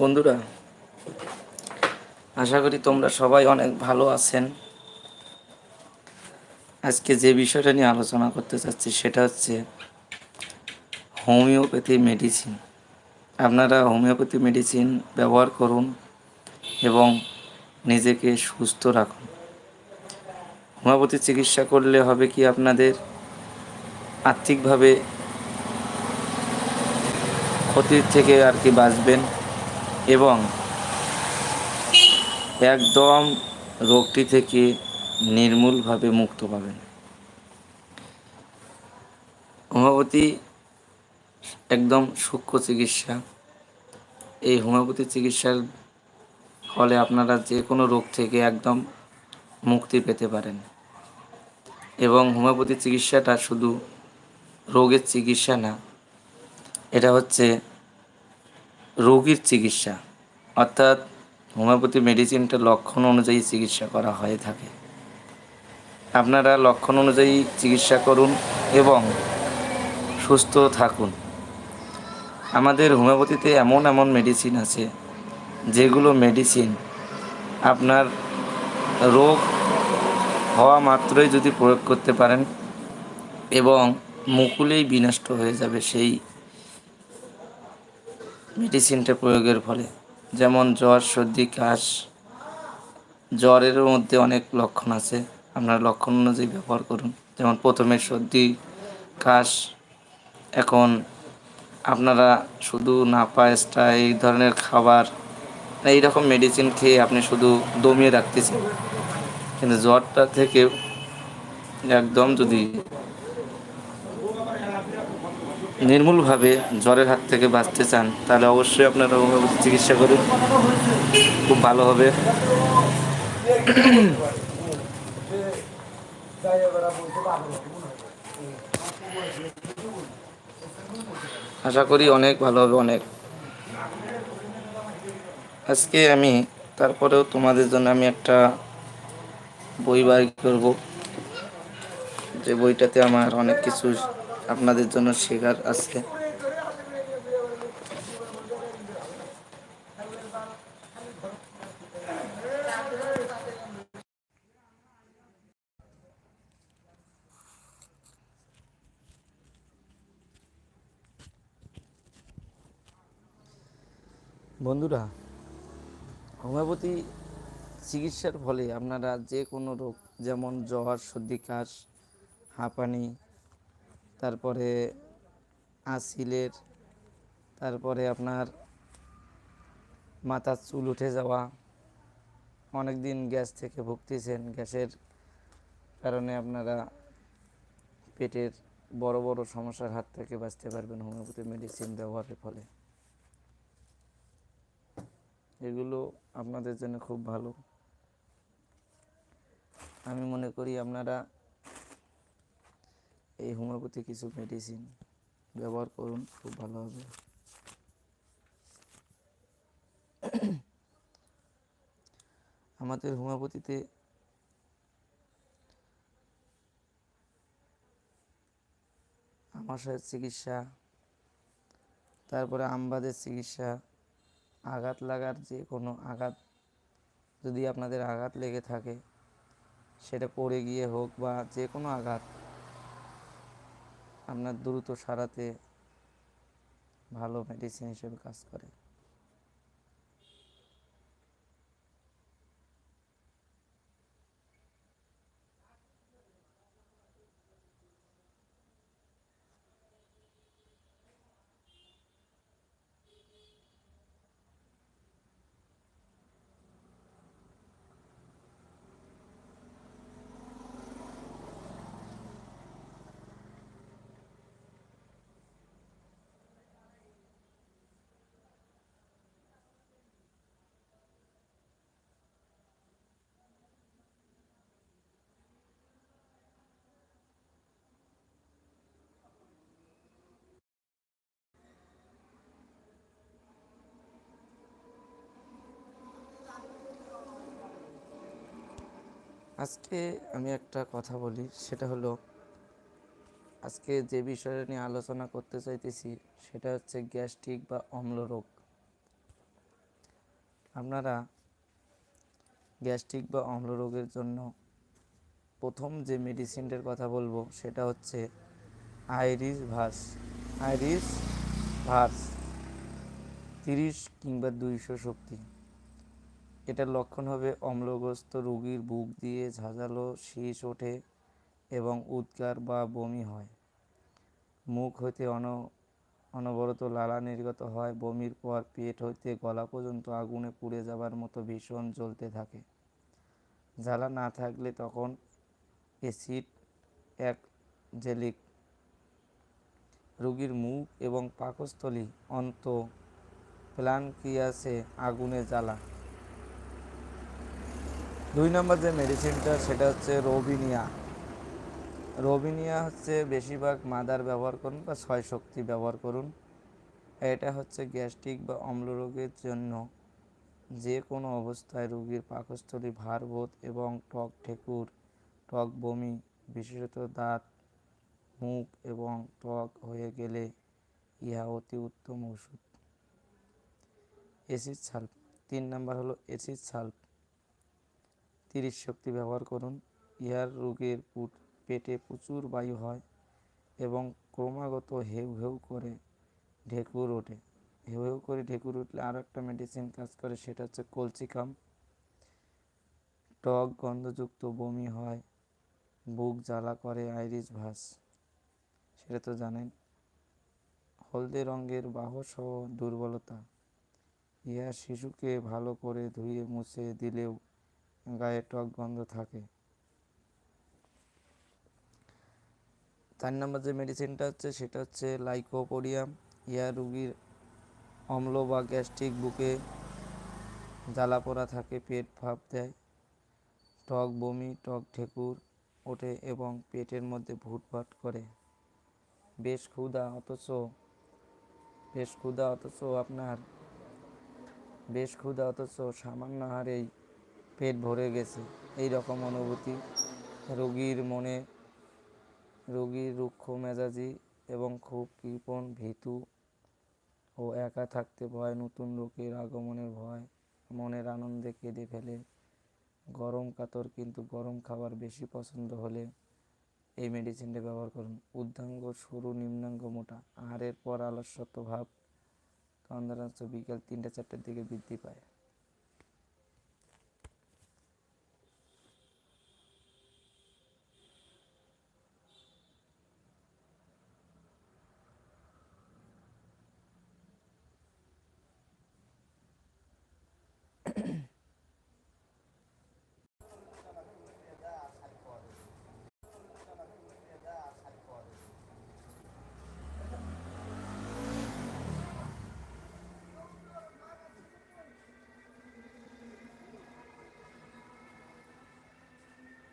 বন্ধুরা, আশা করি তোমরা সবাই অনেক ভালো আছেন। আজকে যে বিষয়টা নিয়ে আলোচনা করতে চাচ্ছি সেটা হচ্ছে হোমিওপ্যাথি মেডিসিন। আপনারা হোমিওপ্যাথি মেডিসিন ব্যবহার করুন এবং নিজেকে সুস্থ রাখুন। হোমিওপ্যাথি চিকিৎসা করলে হবে কি আপনাদের আর্থিকভাবে ক্ষতির থেকে আর কি বাঁচবেন এবং একদম রোগটি থেকে নির্মূলভাবে মুক্ত পাবেন। হোমিওপ্যাথি একদম সূক্ষ্ম চিকিৎসা। এই হোমিওপ্যাথি চিকিৎসার ফলে আপনারা যে কোনো রোগ থেকে একদম মুক্তি পেতে পারেন। এবং হোমিওপ্যাথি চিকিৎসাটা শুধু রোগের চিকিৎসা না, এটা হচ্ছে রোগীর চিকিৎসা, অর্থাৎ হোমিওপ্যাথি মেডিসিনটা লক্ষণ অনুযায়ী চিকিৎসা করা হয়ে থাকে। আপনারা লক্ষণ অনুযায়ী চিকিৎসা করুন এবং সুস্থ থাকুন। আমাদের হোমিওপ্যাথিতে এমন এমন মেডিসিন আছে, যেগুলো মেডিসিন আপনার রোগ হওয়া মাত্রই যদি প্রয়োগ করতে পারেন এবং মুকুলেই বিনষ্ট হয়ে যাবে সেই মেডিসিনটা প্রয়োগের ফলে। যেমন জ্বর, সর্দি, কাশ। জ্বরের মধ্যে অনেক লক্ষণ আছে। আপনার লক্ষণ অনুযায়ী ব্যবহার করুন। যেমন প্রথমে সর্দি, কাশ। এখন আপনারা শুধু নাপা এই ধরনের খাবার, এই রকম মেডিসিন খেয়ে আপনি শুধু দমিয়ে রাখতেছেন। কিন্তু জ্বরটা থেকে একদম যদি নির্মূলভাবে জ্বরের হাত থেকে বাঁচতে চান, তাহলে অবশ্যই আপনারা হোমিওপ্যাথি চিকিৎসা করুন। খুব ভালো হবে। আশা করি অনেক ভালো হবে, অনেক। আজকে আমি, তারপরেও তোমাদের জন্য আমি একটা বই বার করব। যে বইটাতে আমার অনেক কিছু আপনাদের জন্য শেখার আছে বন্ধুরা হোমিওপ্যাথি চিকিৎসার ফলে আপনারা যে কোনো রোগ, যেমন জ্বর, সর্দি, কাশ, হাঁপানি তারপরে আসিলের, তারপরে আপনার মাথার চুল উঠে যাওয়া, অনেক দিন গ্যাস থেকে ভুগতেছেন, গ্যাসের কারণে আপনারা পেটের বড় বড় সমস্যার হাত থেকে বাঁচতে পারবেন হোমিওপ্যাথি মেডিসিন ব্যবহারের ফলে। এগুলো আপনাদের জন্য খুব ভালো। আমি মনে করি আপনারা এই হোমিওপ্যাথি কিছু মেডিসিন ব্যবহার করুন, খুব ভালো হবে। আমাদের হোমিওপ্যাথিতে আমাশয়ের চিকিৎসা, তারপরে আমবাদের চিকিৎসা, আঘাত লাগার যে কোনো আঘাত, যদি আপনাদের আঘাত লেগে থাকে, সেটা পড়ে গিয়ে হোক বা যে কোনো আঘাত আপনার দ্রুত সারাতে ভালো মেডিসিন হিসেবে কাজ করে। আজকে আমি একটা কথা বলি, সেটা হলো আজকে যে বিষয় নিয়ে আলোচনা করতে চাইতেছি, সেটা হচ্ছে গ্যাস্ট্রিক বা অম্ল রোগ। আপনারা গ্যাস্ট্রিক বা অম্ল রোগের জন্য প্রথম যে মেডিসিনটার কথা বলব, সেটা হচ্ছে আইরিস ভাস। আইরিস ভাস, তিরিশ কিংবা দুইশো শক্তি। এটার লক্ষণ হবে অম্লগ্রস্ত রোগীর বুক দিয়ে ঝাঁঝালো শীষ ওঠে এবং উদ্গার বা বমি হয়। মুখ হইতে অন, অনবরত লালা নির্গত হয়, বমির পর পেট হইতে গলা পর্যন্ত আগুনে পুড়ে যাবার মতো ভীষণ জ্বলতে থাকে। জ্বালা না থাকলে তখন অ্যাসিড এক জেলিক রোগীর মুখ এবং পাকস্থলী অন্ত প্লানক্রিয়াসে আগুনে জ্বালা দুই নম্বর যে মেডিসিনটা সেটা হচ্ছে রোবিনিয়া। রোবিনিয়া হচ্ছে বেশিরভাগ মাদার ব্যবহার করুন বা ছয় শক্তি ব্যবহার করুন। এটা হচ্ছে গ্যাস্ট্রিক বা অম্ল রোগের জন্য যে কোনো অবস্থায় রোগীর পাকস্থলী ভারবোধ এবং টক ঠেকুর টক বমি, বিশেষত দাঁত, মুখ এবং টক হয়ে গেলে ইহা অতি উত্তম ওষুধ। এসিড সাল্প তিন নাম্বার হলো এসিড সাল্প তিরিশ শক্তি ব্যবহার করুন। ইহার রোগের পুট- পেটে প্রচুর বায়ু হয় এবং ক্রমাগত হেউ হেউ করে ঢেকুর ওঠে। হেউ হেউ করে ঢেকুর উঠলে আরও একটা মেডিসিন কাজ করে, সেটা হচ্ছে কলচিকাম টক গন্ধযুক্ত বমি হয়, বুক জ্বালা করে, আইরিশ ভাস, সেটা তো জানেন। হলদে রঙের বাহসহ দুর্বলতা। ইহা শিশুকে ভালো করে ধুয়ে মুছে দিলেও গায়ে টক গন্ধ থাকে। চার নম্বর যে মেডিসিনটা হচ্ছে, সেটা হচ্ছে লাইকোপোডিয়াম ইয়া রুগীর অম্ল বা গ্যাস্ট্রিক বুকে জ্বালা পোড়া থাকে, পেট ভাপ দেয়। টক বমি, টক ঠেকুর ওঠে এবং পেটের মধ্যে ভুটভাট করে। বেশ ক্ষুধা, অথচ বেশ ক্ষুধা, অথচ আপনার বেশ ক্ষুধা, অথচ সামান্য হারেই পেট ভরে গেছে। এই রকম অনুভূতি। রোগীর মনে, রোগীর রুক্ষ মেজাজি এবং খুব কৃপণ, ভীতু ও একা থাকতে ভয়, নতুন রোগের আগমনের ভয়, মনের আনন্দে কেঁদে ফেলে। গরম কাতর কিন্তু গরম খাবার বেশি পছন্দ হলে এই মেডিসিনটা ব্যবহার করুন। ঊর্ধ্বাঙ্গ সরু, নিম্নাঙ্গ, মোটা। আহারের পর আলস্যত্ব ভাব কারণ বিকাল তিনটা, চারটার দিকে বৃদ্ধি পায়।